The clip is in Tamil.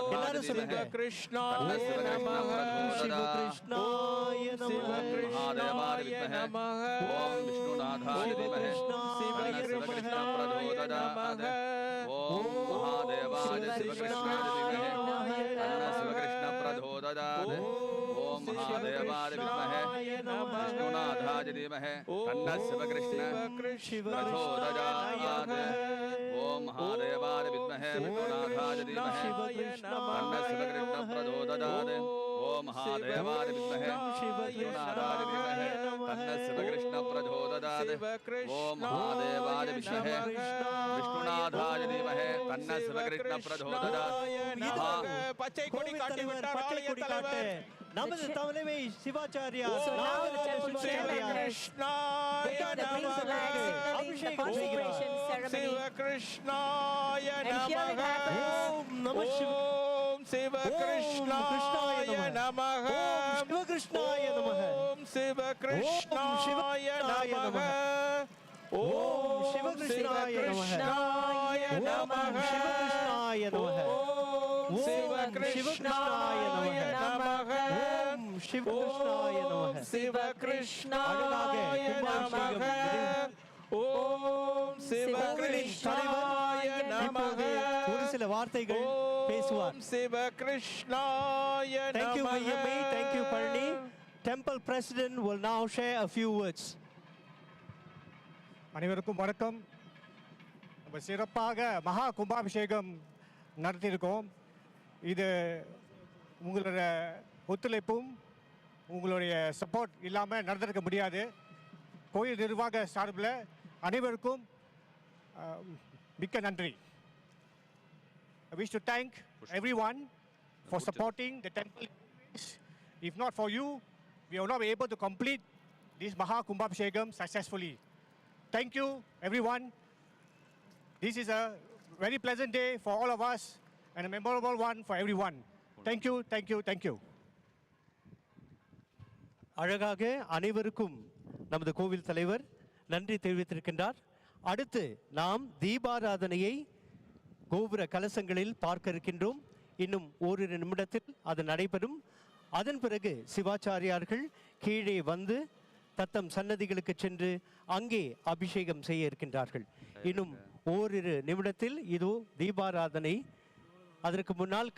ಎಲ್ಲರೂ ಶಿವ ಕೃಷ್ಣಾಯ ನಮಃ ಶಿವ ಕೃಷ್ಣಾಯ ನಮಃ ಕೃಷ್ಣಾಯ ನಮಃ ಓಂ ವಿಷ್ಣುನಾಥಾಯ ವಿದ್ಮಹೆ ಶಿವ ಕೃಷ್ಣಾಯ ನಮಃ ಓಂ ಮಹಾದೇವಾಯ ಶಿವ ಕೃಷ್ಣಾಯ ವಿದ್ಮಹೆ ಶಿವ ಕೃಷ್ಣ ಪ್ರಚೋದಯಾತ್ ಓಂ ಮಹಾದೇವಾಯ ವಿದ್ಮಹೆ ವಿಷ್ಣುನಾಥಾಯ ಧೀಮಹೆ ತನ್ನ ಶಿವ ಕೃಷ್ಣ ಪ್ರಚೋದಯಾತ್ ಓಂ ಮಹಾದೇವಾಯ ವಿದ್ಮಹೆ ವಿಷ್ಣುನಾಥ பிரச்சோதயாத் ஓம் மகாதேவாய வித்மஹே விஷ்ணுநாதாய தீமஹே தன்ன சிவகிருஷ்ண பிரச்சோதயாத் மகா பச்சை கொடி காட்டி விட்டார் பச்சை ஆலய கொடி காட்டு தலைவர் நமது தலைமை Sivachariya So now the Nagaraj temple Sivachariya. சிவகிருஷ்ணாய Day Krishna, the Shiva Krishna, Lights, Krishna, consecration ceremony. Shiva Krishna, here it happens. Om Shiva Krishnaya Namaha. Om Shiva Krishnaya Namaha. Om Shiva Krishnaya Namaha. Om Shiva Krishnaya Namaha. Om Shiva Krishnaya Namaha. Om Shiva Krishnaya Namaha. ஓம் நமக சிவகிருஷ்ணாய நமக. ஓம் சிவகிருஷ்ணாய நமக ஓம் சிவகிருஷ்ணாய நமக ஒரு சில வார்த்தைகள் பேசுவார் you, நமக Vayami. Thank you, Parni. Temple President will now share a few words. அனைவருக்கும் வணக்கம் நம்ம சிறப்பாக மகா கும்பாபிஷேகம் நடத்தியிருக்கோம் இது உங்களோட ஒத்துழைப்பும் உங்களுடைய சப்போர்ட் இல்லாமல் நடந்திருக்க முடியாது கோயில் நிர்வாக சார்பில் அனைவருக்கும் அஹ், மிக்க நன்றி I wish to thank everyone for supporting the temple. If not for you, we will not be able to complete this Maha Kumbhabhishekam successfully. Thank you, everyone. This is a very pleasant day for all of us and a memorable one for everyone. Thank you, thank you, thank you. அழகாக அனைவருக்கும் நமது கோவில் தலைவர் நன்றி தெரிவித்திருக்கின்றார். அடுத்து நாம் தீபாராதனையை கோபுர கலசங்களில் பார்க்க இருக்கின்றோம். இன்னும் ஓரிரு நிமிடத்தில் அது நடைபெறும். அதன் பிறகு சிவாச்சாரியார்கள் கீழே வந்து தத்தம் சன்னதிகளுக்கு சென்று அங்கே அபிஷேகம் செய்ய இருக்கின்றார்கள். இன்னும் ஓரிரு நிமிடத்தில் இதோ தீபாராதனை. அதற்கு முன்னால்